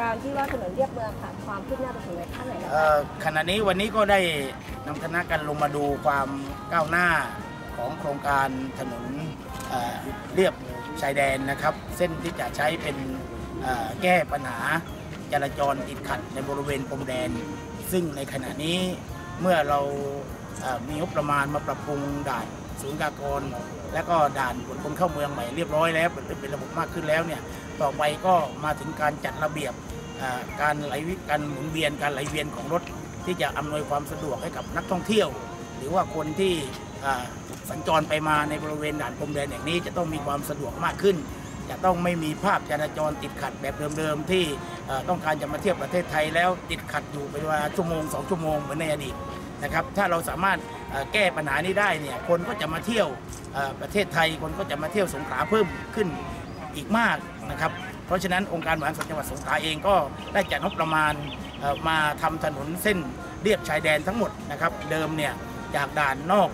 การที่ว่าถนนเรียบเมืองค่ะความคืบหน้าไปถึงไหนขั้นไหนแล้วขณะนี้วันนี้ก็ได้นำคณะกันลงมาดูความก้าวหน้าของโครงการถนนเรียบชายแดนนะครับ เส้นที่จะใช้เป็นแก้ปัญหาจราจรติดขัดในบริเวณพรมแดน ซึ่งในขณะนี้เมื่อเรามีงบประมาณมาปรับปรุงด่าน ศูนย์กากร และก็ด่านตรวจคนเข้าเมืองใหม่เรียบร้อยแล้วเป็นเป็นระบบมากขึ้นแล้วเนี่ยต่อไปก็มาถึงการจัดระเบียบการไหลวิการหมุนเวียนการไหลเวียนของรถ ที่จะอำนวยความสะดวกให้กับนักท่องเที่ยว หรือว่าคนที่สัญจรไปมาในบริเวณด่านพรมแดนอย่างนี้จะต้องมีความสะดวกมากขึ้น จะต้องไม่มีภาพจราจรติดขัดแบบเดิมๆที่ต้องการจะมาเที่ยวประเทศไทยแล้วติดขัดอยู่เป็นเวลาชั่วโมงสองชั่วโมงเหมือนในอดีต นะครับ ถ้าเราสามารถแก้ปัญหานี้ได้เนี่ย คนก็จะมาเที่ยวประเทศไทย คนก็จะมาเที่ยวสงขลาเพิ่มขึ้นอีกมากนะครับ เพราะฉะนั้นองค์การบริหารส่วนจังหวัดสงขลาเองก็ได้จัดงบประมาณมาทำถนนเส้นเรียบชายแดนทั้งหมดนะครับ เดิมเนี่ยจากด่านนอก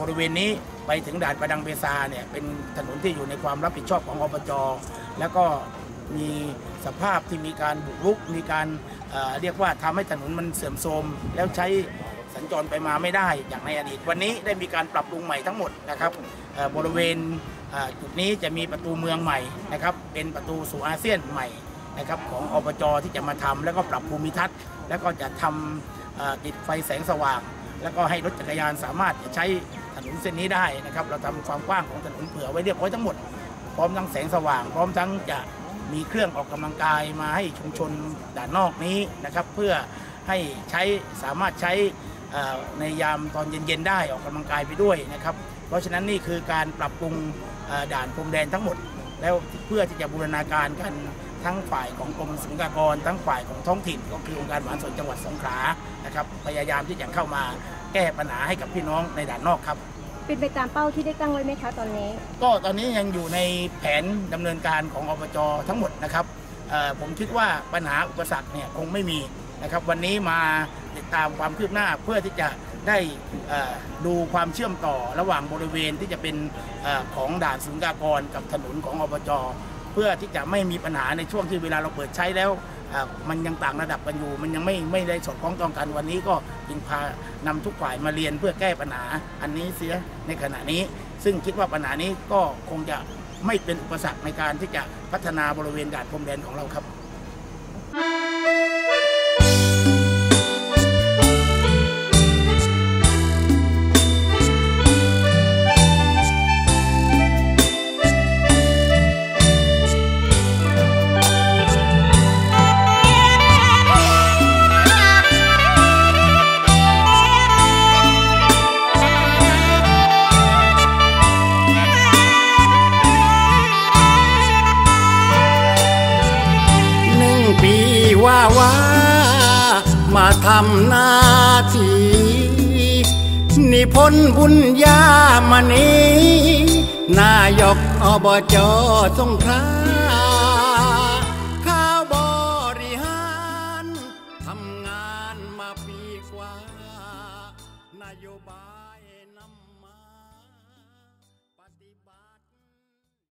บริเวณนี้ไปถึงด่านประดังเบซาเนี่ยเป็นถนนที่อยู่ในความรับผิดชอบของอบจแล้วก็มีสภาพที่มีการบุกรุก มีการเอ่อเรียกว่าทำให้ถนนมันเสื่อมโทรมแล้วใช้ สัญจรไปมาไม่ได้อย่างในอดีต วันนี้ได้มีการปรับปรุงใหม่ทั้งหมดนะครับบริเวณจุดนี้จะมีประตูเมืองใหม่นะครับเป็นประตูสู่อาเซียนใหม่นะครับของอบจที่จะมาทำแล้วก็ปรับภูมิทัศน์ แล้วก็จะทำอ่าติดไฟแสงสว่าง แล้วก็ให้รถจักรยานสามารถจะใช้ถนนเส้นนี้ได้นะครับเราทำความกว้างของถนนเผื่อไว้เรียบร้อยทั้งหมด พร้อมทั้งแสงสว่าง พร้อมทั้งจะมีเครื่องออกกำลังกายมาให้ชุมชนด่านนอกนี้นะครับเพื่อให้ใช้สามารถใช้ ในยามตอนเย็นๆได้ออกกำลังกายไปด้วยนะครับ เพราะฉะนั้นนี่คือการปรับปรุงเอ่อด่านพรมแดนทั้งหมด แล้วเพื่อที่จะบูรณาการกันทั้งฝ่ายของกรมศุลกากร ทั้งฝ่ายของท้องถิ่น ก็คือองค์การบริหารส่วนจังหวัดสงขลานะครับพยายามที่จะเข้ามาแก้ปัญหาให้กับพี่น้องในด่านนอกครับเป็นไปตามเป้าที่ได้ตั้งไว้ไหมคะตอนนี้ ก็ตอนนี้ยังอยู่ในแผนดำเนินการของอบจทั้งหมดนะครับเอ่อผมคิดว่าปัญหาอุปสรรคเนี่ยคงไม่มีนะครับวันนี้มา ติดตามความคืบหน้าเพื่อที่จะได้ดูความเชื่อมต่อระหว่างบริเวณที่จะเป็นอของด่านศูนย์กากรกับถนนของอบจเพื่อที่จะไม่มีปัญหาในช่วงที่เวลาเราเปิดใช้แล้วมันยังต่างระดับกันอยู่ มันยังไม่ไม่ได้สอดคล้องต้องกันวันนี้ก็จึงพานำทุกฝ่ายมาเรียนเพื่อแก้ปัญหาอันนี้เสียในขณะนี้ ซึ่งคิดว่าปัญหานี้ก็คงจะไม่เป็นอุปสรรคในการที่จะพัฒนาบริเวณด่านพรมแดนของเราครับ ว่าว่ามาทำหน้าที่นิพนธ์บุญญามณีนายกอบจสงคลาข้าวบริหารทำงานมาปีกว่า นโยบาย